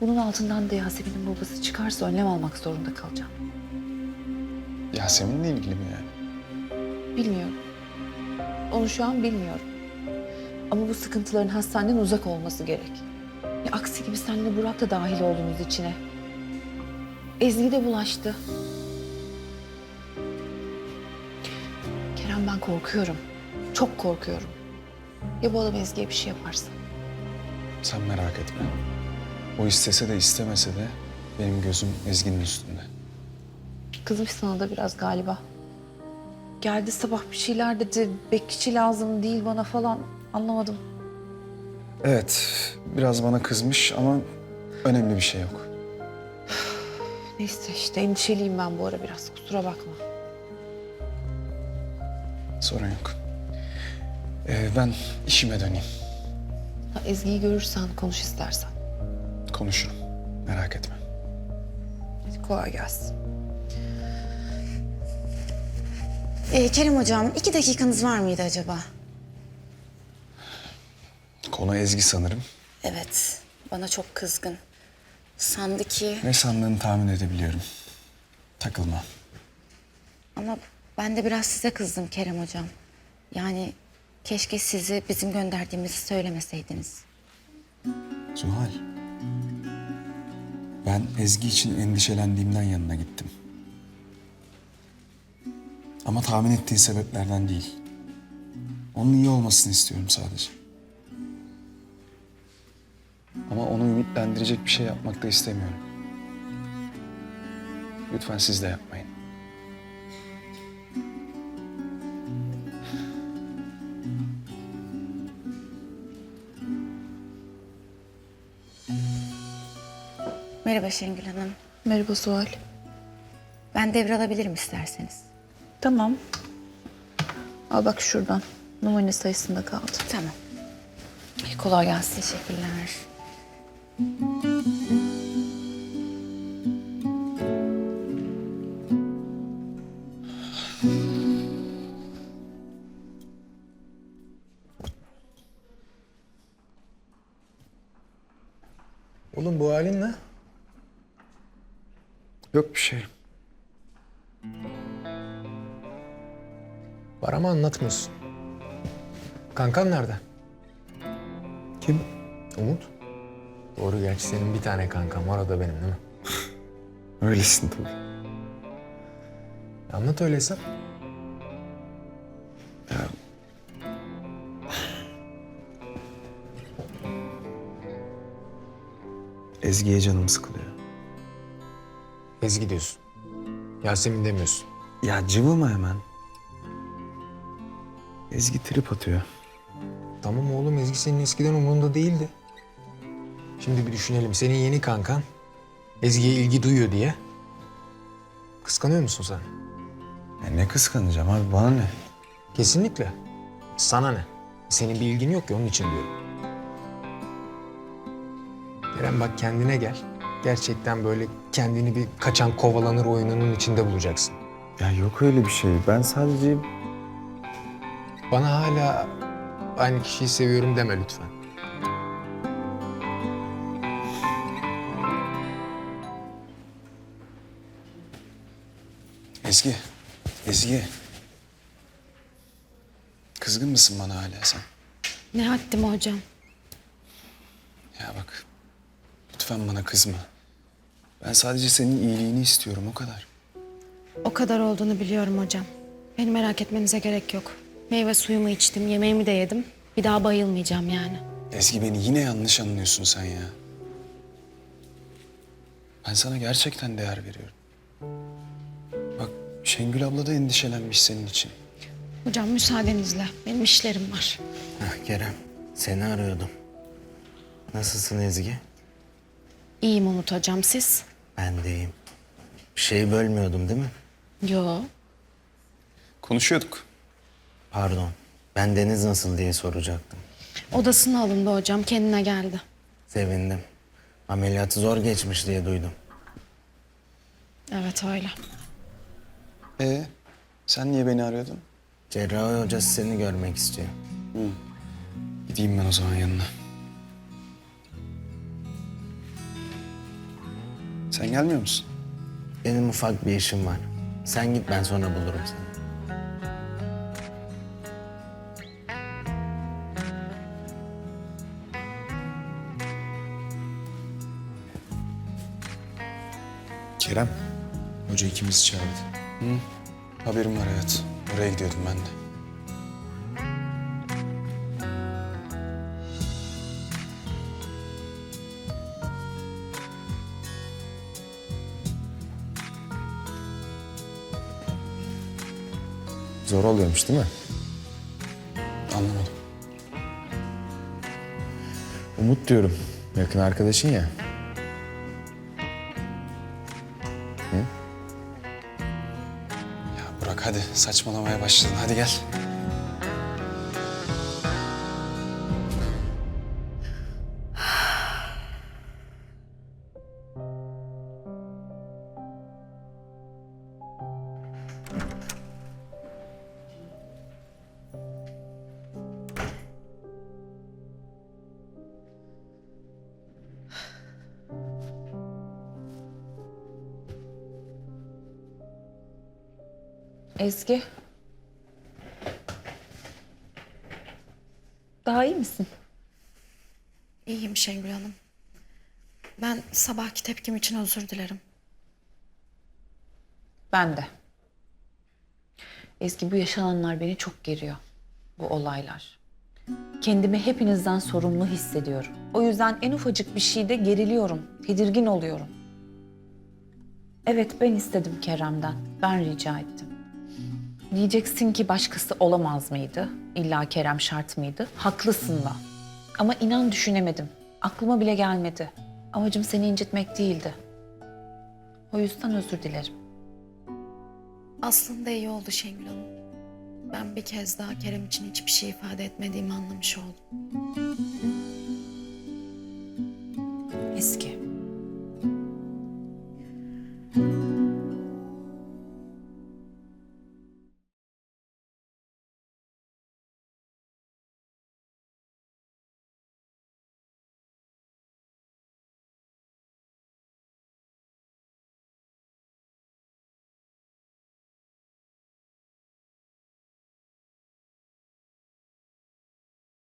Bunun altından da Yasemin'in babası çıkarsa önlem almak zorunda kalacağım. Yasemin'le ilgili mi yani? Bilmiyorum. Onu şu an bilmiyorum. Ama bu sıkıntıların hastaneden uzak olması gerek. Ya aksi gibi senle Burak da dahil oldunuz içine. Ezgi de bulaştı. Kerem ben korkuyorum. Çok korkuyorum. Ya bu adam Ezgi'ye bir şey yaparsa? Sen merak etme. O istese de istemese de benim gözüm Ezgi'nin üstünde. Kızmış sana da biraz galiba. Geldi sabah bir şeyler dedi. Bekçi lazım değil bana falan. Anlamadım. Evet, biraz bana kızmış ama önemli bir şey yok. Neyse işte endişeliyim ben bu ara biraz. Kusura bakma. Sorun yok. Ee, ben işime döneyim. Ha, Ezgi'yi görürsen konuş istersen. Konuşurum. Merak etme. Hadi kolay gelsin. Ee, Kerem hocam iki dakikanız var mıydı acaba? Konu Ezgi sanırım. Evet bana çok kızgın. Sandı ki Ne sandığını tahmin edebiliyorum. Takılma. ama ben de biraz size kızdım Kerem hocam. Yani keşke sizi bizim gönderdiğimizi söylemeseydiniz. Zuhal. Ben Ezgi için endişelendiğimden yanına gittim. Ama tahmin ettiği sebeplerden değil. Onun iyi olmasını istiyorum sadece. Ama onu ümitlendirecek bir şey yapmak da istemiyorum. Lütfen siz de yapmayın. Merhaba Şengül Hanım. Merhaba Suhal. Ben devralabilirim isterseniz. Tamam. Al bak şuradan. Numune sayısında kaldı. Tamam. İyi, kolay gelsin. Teşekkürler. Oğlum bu halin ne? Yok bir şey. Var ama anlatmıyorsun. Kankan nerede? Kim? Umut. Doğru gerçi senin bir tane kankan var o da benim değil mi? Öylesin tabii. Anlat öyleyse. Ezgi'ye canım sıkılıyor. Ezgi diyorsun. Yasemin demiyorsun. Ya cıvıma hemen. Ezgi trip atıyor. Tamam oğlum Ezgi senin eskiden umurunda değildi. Şimdi bir düşünelim. Senin yeni kankan Ezgi'ye ilgi duyuyor diye. Kıskanıyor musun sen? Ya ne kıskanacağım abi bana ne? Kesinlikle. Sana ne? Senin bir ilgin yok ki onun için diyorum. Kerem bak kendine gel. Gerçekten böyle kendini bir kaçan kovalanır oyununun içinde bulacaksın. Ya yok öyle bir şey. Ben sadece Bana hala aynı kişiyi seviyorum deme lütfen. Ezgi. Ezgi. Kızgın mısın bana hala sen? Ne haddim hocam? Ya bak. Lütfen bana kızma. Ben sadece senin iyiliğini istiyorum o kadar. O kadar olduğunu biliyorum hocam. Beni merak etmenize gerek yok. Meyve suyumu içtim, yemeğimi de yedim. Bir daha bayılmayacağım yani. Ezgi beni yine yanlış anlıyorsun sen ya. Ben sana gerçekten değer veriyorum. Bak Şengül abla da endişelenmiş senin için. Hocam müsaadenizle. Benim işlerim var. Hah, Kerem, seni arıyordum. Nasılsın Ezgi? İyiyim Umut hocam siz? Ben de iyiyim. Bir şey bölmüyordum değil mi? Yo. Konuşuyorduk. Pardon. Ben Deniz nasıl diye soracaktım. Odasına alındı hocam. Kendine geldi. Sevindim. Ameliyatı zor geçmiş diye duydum. Evet öyle. Ee, sen niye beni arıyordun? Cerrahi hocası seni görmek istiyor. Gideyim ben o zaman yanına. Sen gelmiyor musun? Benim ufak bir işim var. Sen git ben sonra bulurum seni. Kerem, hoca ikimizi çağırdı. Hı, haberim var hayat. Oraya gidiyordum ben de. Zor oluyormuş değil mi? Anlamadım. Umut diyorum. Yakın arkadaşın ya. Ya Burak hadi saçmalamaya başladın. Hadi gel. Ezgi. Daha iyi misin? İyiyim Şengül Hanım. Ben sabahki tepkim için özür dilerim. Ben de. Ezgi bu yaşananlar beni çok geriyor. Bu olaylar. Kendimi hepinizden sorumlu hissediyorum. O yüzden en ufacık bir şeyde geriliyorum, tedirgin oluyorum. Evet ben istedim Kerem'den. Ben rica ettim. Diyeceksin ki başkası olamaz mıydı? İlla Kerem şart mıydı? Haklısın da. Ama inan düşünemedim. Aklıma bile gelmedi. Amacım seni incitmek değildi. O yüzden özür dilerim. Aslında iyi oldu Şengül Hanım. Ben bir kez daha Kerem için hiçbir şey ifade etmediğimi anlamış oldum.